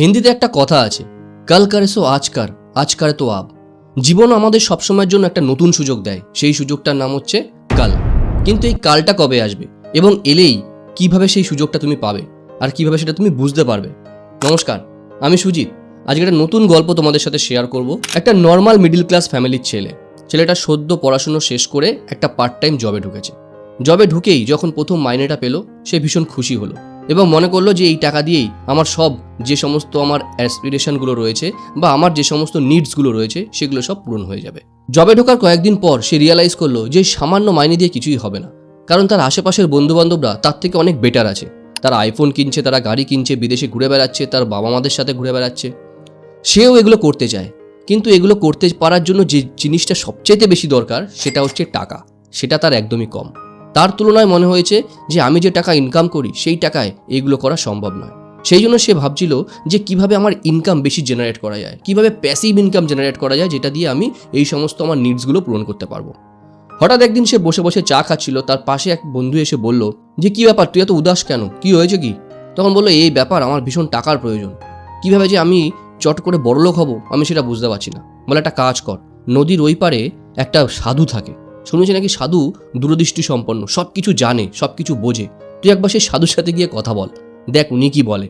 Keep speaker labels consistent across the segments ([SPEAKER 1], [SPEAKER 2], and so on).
[SPEAKER 1] হিন্দিতে একটা কথা আছে, কাল কারে সো আজকার আজকারে তো আব। জীবন আমাদের সবসময়ের জন্য একটা নতুন সুযোগ দেয়, সেই সুযোগটার নাম হচ্ছে কাল। কিন্তু এই কালটা কবে আসবে এবং এলেই কীভাবে সেই সুযোগটা তুমি পাবে আর কীভাবে সেটা তুমি বুঝতে পারবে? নমস্কার, আমি সুজিত। আজকে একটা নতুন গল্প তোমাদের সাথে শেয়ার করব। একটা নর্মাল মিডল ক্লাস ফ্যামিলির ছেলে। ছেলেটা সদ্য পড়াশুনো শেষ করে একটা পার্ট টাইম জবে ঢুকেছে। জবে ঢুকেই যখন প্রথম মাইনেটা পেল, সে ভীষণ খুশি হলো। এবং মনে করল যে এই টাকা দিয়েই আমার সব, যে সমস্ত আমার অ্যাসপিরেশনগুলো রয়েছে বা আমার যে সমস্ত নিডসগুলো রয়েছে, সেগুলো সব পূরণ হয়ে যাবে। জবে ঢোকার কয়েকদিন পর সে রিয়ালাইজ করল যে সামান্য মাইনে দিয়ে কিছুই হবে না। কারণ তার আশেপাশের বন্ধুবান্ধবরা তার থেকে অনেক বেটার আছে। তারা আইফোন কিনছে, তারা গাড়ি কিনছে, বিদেশে ঘুরে বেড়াচ্ছে, তার বাবা মাদের সাথে ঘুরে বেড়াচ্ছে। সেও এগুলো করতে চায়। কিন্তু এগুলো করতে পারার জন্য যে জিনিসটা সবচেয়ে বেশি দরকার, সেটা হচ্ছে টাকা। সেটা তার একদমই কম। তার তুলনায় মনে হয়েছে যে আমি যে টাকা ইনকাম করি, সেই টাকায় এইগুলো করা সম্ভব নয়। সেই জন্য সে ভাবছিল যে কীভাবে আমার ইনকাম বেশি জেনারেট করা যায়, কীভাবে প্যাসিভ ইনকাম জেনারেট করা যায়, যেটা দিয়ে আমি এই সমস্ত আমার নিডসগুলো পূরণ করতে পারব। হঠাৎ একদিন সে বসে বসে চা খাচ্ছিল, তার পাশে এক বন্ধু এসে বলল, যে কি ব্যাপার, তুই এত উদাস কেন? কি হয়েছে কি? তখন বলল, এই ব্যাপার, আমার ভীষণ টাকার প্রয়োজন। কীভাবে যে আমি চট করে বড়লোক হব, আমি সেটা বুঝতে পারছি না। বলে, একটা কাজ কর, নদীর ওই পারে একটা সাধু থাকে। শুনেছি নাকি সাধু দূরদৃষ্টি সম্পন্ন সব কিছু জানে সব কিছু বোঝে। তুই একবার সেই সাধুর সাথে গিয়ে কথা বল। দেখ উনি কি বলে।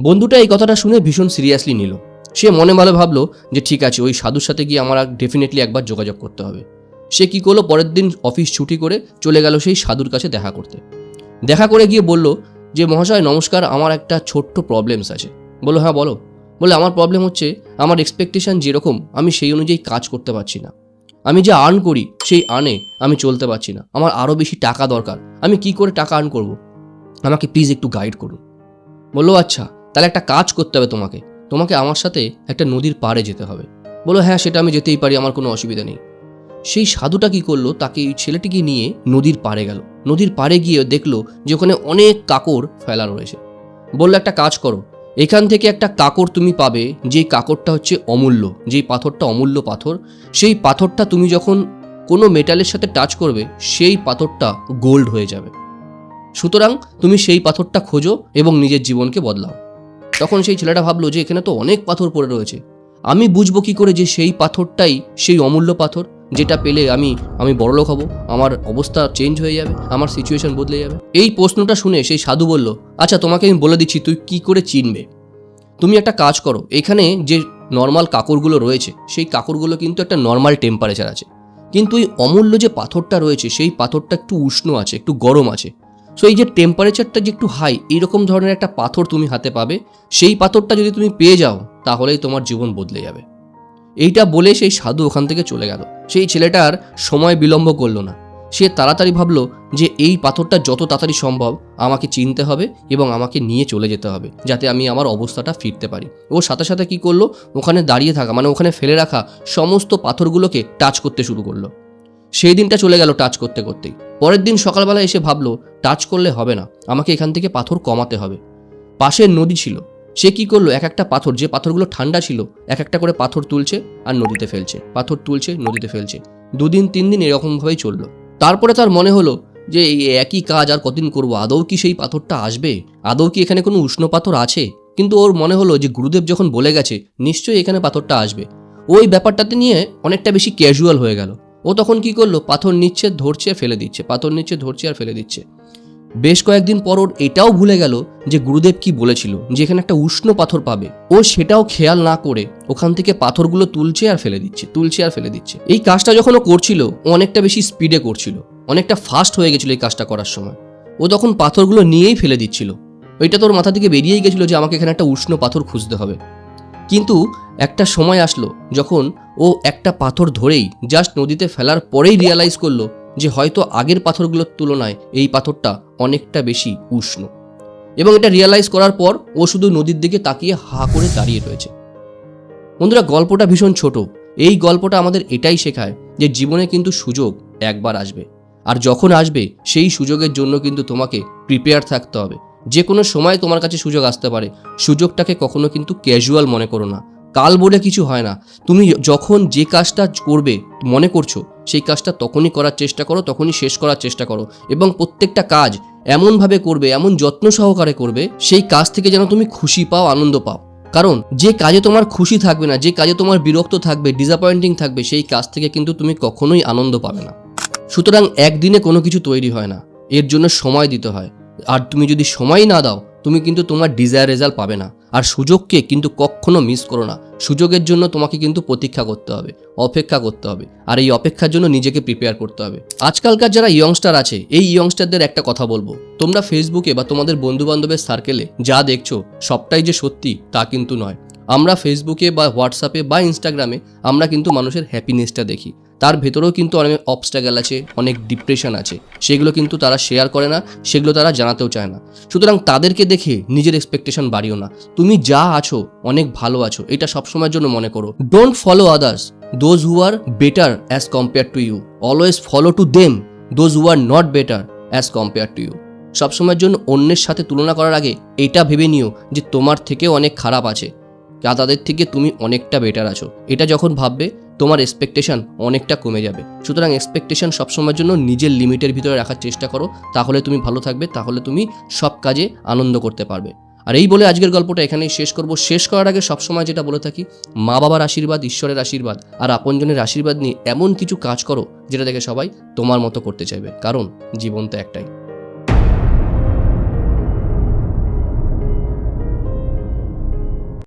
[SPEAKER 1] বন্ধুটা এই কথাটা শুনে ভীষণ সিরিয়াসলি নিল। সে মনে ভালো ভাবলো যে ঠিক আছে, ওই সাধুর সাথে গিয়ে আমার ডেফিনেটলি একবার যোগাযোগ করতে হবে। সে কি করল, পরের দিন অফিস ছুটি করে চলে গেল সেই সাধুর কাছে দেখা করতে। দেখা করে গিয়ে বলল যে, মহাশয়, নমস্কার, আমার একটা ছোট্ট প্রবলেমস আছে। বলো হ্যাঁ বলো। বলে আমার প্রবলেম হচ্ছে, আমার এক্সপেকটেশন যেরকম, আমি সেই অনুযায়ী কাজ করতে পারছি না। আমি যে আর্ন করি, সেই আর্নে আমি চলতে পারছি না। আমার আরও বেশি টাকা দরকার। আমি কি করে টাকা আর্ন করব? আমাকে প্লিজ একটু গাইড করুন। বলল আচ্ছা তাহলে একটা কাজ করতে হবে তোমাকে। তোমাকে আমার সাথে একটা নদীর পাড়ে যেতে হবে। বলো হ্যাঁ সেটা আমি যেতেই পারি, আমার কোনো অসুবিধা নেই। সেই সাধুটা কি করল, তাকে এই ছেলেটিকে নিয়ে নদীর পাড়ে গেল। নদীর পাড়ে গিয়ে দেখল যে ওখানে অনেক কাকড় ফেলা রয়েছে। বলল, একটা কাজ করো এখান থেকে একটা কাকর তুমি পাবে যে কাকরটা হচ্ছে অমূল্য, যেই পাথরটা অমূল্য পাথর, সেই পাথরটা তুমি যখন কোনো মেটালের সাথে টাচ করবে, সেই পাথরটা গোল্ড হয়ে যাবে। সুতরাং তুমি সেই পাথরটা খোঁজো এবং নিজের জীবনকে বদলাও। তখন সেই ছেলেটা ভাবলো যে এখানে তো অনেক পাথর পড়ে রয়েছে। আমি বুঝব কি করে যে সেই পাথরটাই সেই অমূল্য পাথর? যেটা পেলে আমি আমি বড়লোক হব, আমার অবস্থা চেঞ্জ হয়ে যাবে, আমার সিচুয়েশন বদলে যাবে। এই প্রশ্নটা শুনে সেই সাধু বলল আচ্ছা তোমাকে আমি বলে দিচ্ছি, তুই কি করে চিনবে? তুমি একটা কাজ করো, এখানে যে নর্মাল কাকড়গুলো রয়েছে, সেই কাকড়গুলো কিন্তু একটা নর্মাল টেম্পারেচার আছে। কিন্তু এই অমূল্য যে পাথরটা রয়েছে, সেই পাথরটা একটু উষ্ণ আছে, একটু গরম আছে। সো এই যে টেম্পারেচারটা যে একটু হাই এইরকম ধরনের একটা পাথর তুমি হাতে পাবে, সেই পাথরটা যদি তুমি পেয়ে যাও, তাহলেই তোমার জীবন বদলে যাবে। এইটা বলে সেই সাধু ওখান থেকে চলে গেল। সেই ছেলেটার সময় বিলম্ব করল না। সে তাড়াতাড়ি ভাবলো যে এই পাথরটা যত তাড়াতাড়ি সম্ভব আমাকে চিনতে হবে এবং আমাকে নিয়ে চলে যেতে হবে, যাতে আমি আমার অবস্থাটা ফিরতে পারি। ও সাথে সাথে কি করল, ওখানে দাঁড়িয়ে থাকা মানে ওখানে ফেলে রাখা সমস্ত পাথরগুলোকে টাচ করতে শুরু করল। সেই দিনটা চলে গেল টাচ করতে করতেই। পরের দিন সকালবেলা এসে ভাবলো, টাচ করলে হবে না, আমাকে এখান থেকে পাথর কমাতে হবে। পাশের নদী ছিল সে কি করল? এক একটা পাথর, যে পাথরগুলো ঠান্ডা ছিল, এক একটা করে পাথর তুলছে আর নদীতে ফেলছে। পাথর তুলছে, নদীতে ফেলছে। দুদিন, তিন দিন এরকমভাবেই চলল। তারপরে তার মনে হলো যে, এই একই কাজ আর কদিন করব? আদৌ কি সেই পাথরটা আসবে? আদৌ কি এখানে কোনো উষ্ণ পাথর আছে? কিন্তু ওর মনে হলো যে, গুরুদেব যখন বলে গেছে, নিশ্চয়ই এখানে পাথরটা আসবে। ওই ব্যাপারটাতে নিয়ে অনেকটা বেশি ক্যাজুয়াল হয়ে গেল। ও তখন কি করল? পাথর নিচ্ছে, ধরছে, ফেলে দিচ্ছে। পাথর নিচ্ছে, ধরছে, আর ফেলে দিচ্ছে। বেশ কয়েকদিন পর ওর এটাও ভুলে গেল যে গুরুদেব কি বলেছিল যে এখানে একটা উষ্ণ পাথর পাবে। ও সেটাও খেয়াল না করে ওখান থেকে পাথরগুলো তুলছে আর ফেলে দিচ্ছে, তুলছে আর ফেলে দিচ্ছে। এই কাজটা যখন ও করছিল, ও অনেকটা বেশি স্পিডে করছিল। অনেকটা ফাস্ট হয়ে গেছিল এই কাজটা করার সময়। ও তখন পাথরগুলো নিয়েই ফেলে দিচ্ছিল। ওইটা তোর মাথা থেকে বেরিয়েই গেছিল যে আমাকে এখানে একটা উষ্ণ পাথর খুঁজতে হবে। কিন্তু একটা সময় আসলো যখন ও একটা পাথর ধরেই জাস্ট নদীতে ফেলার পরেই রিয়ালাইজ করল যে হয়তো আগের পাথরগুলোর তুলনায় এই পাথরটা অনেকটা বেশি উষ্ণ। এবং এটা রিয়ালাইজ করার পর ও শুধু নদীর দিকে তাকিয়ে হা করে দাঁড়িয়ে রয়েছে। বন্ধুরা, গল্পটা ভীষণ ছোট। এই গল্পটা আমাদের এটাই শেখায় যে জীবনে কিন্তু সুযোগ একবার আসবে। আর যখন আসবে, সেই সুযোগের জন্য কিন্তু তোমাকে প্রিপেয়ার থাকতে হবে। যে কোনো সময় তোমার কাছে সুযোগ আসতে পারে। সুযোগটাকে কখনো কিন্তু ক্যাজুয়াল মনে করো না। কাল বলে কিছু হয় না। তুমি যখন যে কাজটা করবে মনে করছ সেই কাজটা তখনই করার চেষ্টা করো, তখনই শেষ করার চেষ্টা করো। এবং প্রত্যেকটা কাজ এমনভাবে করবে, এমন যত্ন সহকারে করবে, সেই কাজ থেকে যেন তুমি খুশি পাও, আনন্দ পাও। কারণ যে কাজে তোমার খুশি থাকবে না, যে কাজে তোমার বিরক্ত থাকবে ডিসঅ্যাপয়েন্টিং থাকবে, সেই কাজ থেকে কিন্তু তুমি কখনোই আনন্দ পাবে না। সুতরাং একদিনে কোনো কিছু তৈরি হয় না। এর জন্য সময় দিতে হয়। আর তুমি যদি সময় না দাও তুমি কিন্তু তোমার ডিজায়ার রেজাল্ট পাবে না। আর সুযোগকে কিন্তু কখনো মিস করো না। সুযোগের জন্য তোমাকে কিন্তু প্রতীক্ষা করতে হবে, অপেক্ষা করতে হবে। আর এই অপেক্ষার জন্য নিজেকে প্রিপেয়ার করতে হবে। আজকালকার যারা ইয়ংস্টার আছে, এই ইয়ংস্টারদের একটা কথা বলব। তোমরা ফেসবুকে বা তোমাদের বন্ধু বান্ধবের সার্কেলে যা দেখছ, সবটাই যে সত্যি, তা কিন্তু নয়। আমরা ফেসবুকে বা হোয়াটসঅ্যাপে বা ইনস্টাগ্রামে আমরা কিন্তু মানুষের হ্যাপিনেসটা দেখি। তার ভেতরেও কিন্তু অনেক অবস্ট্রাগল আছে, অনেক ডিপ্রেশন আছে। সেগুলো কিন্তু তারা শেয়ার করে না, সেগুলো তারা জানাতেও চায় না। সুতরাং তাদেরকে দেখে নিজের এক্সপেকটেশন বাড়িও না। তুমি যা আছো, অনেক ভালো আছো, এটা সবসময়ের জন্য মনে করো। Don't follow others those who are better as compare to you always follow to them those who are not better as compare to you সবসময়ের জন্য অন্যের সাথে তুলনা করার আগে এটা ভেবে নিও যে তোমার থেকে অনেক খারাপ আছে। যা তাদের থেকে তুমি অনেকটা বেটার আছো। এটা যখন ভাববে তোমার এক্সপেকটেশন অনেকটা কমে যাবে। সুতরাং এক্সপেকটেশন সবসময়ের জন্য নিজের লিমিটের ভিতরে রাখার চেষ্টা করো। তাহলে তুমি ভালো থাকবে, তাহলে তুমি সব কাজে আনন্দ করতে পারবে। আর এই বলে আজকের গল্পটা এখানেই শেষ করব। শেষ করার আগে সবসময় যেটা বলে থাকি, মা বাবার আশীর্বাদ, ঈশ্বরের আশীর্বাদ আর আপনজনের আশীর্বাদ নিয়ে এমন কিছু কাজ করো যেটা দেখে সবাই তোমার মতো করতে চাইবে। কারণ জীবন তো একটাই।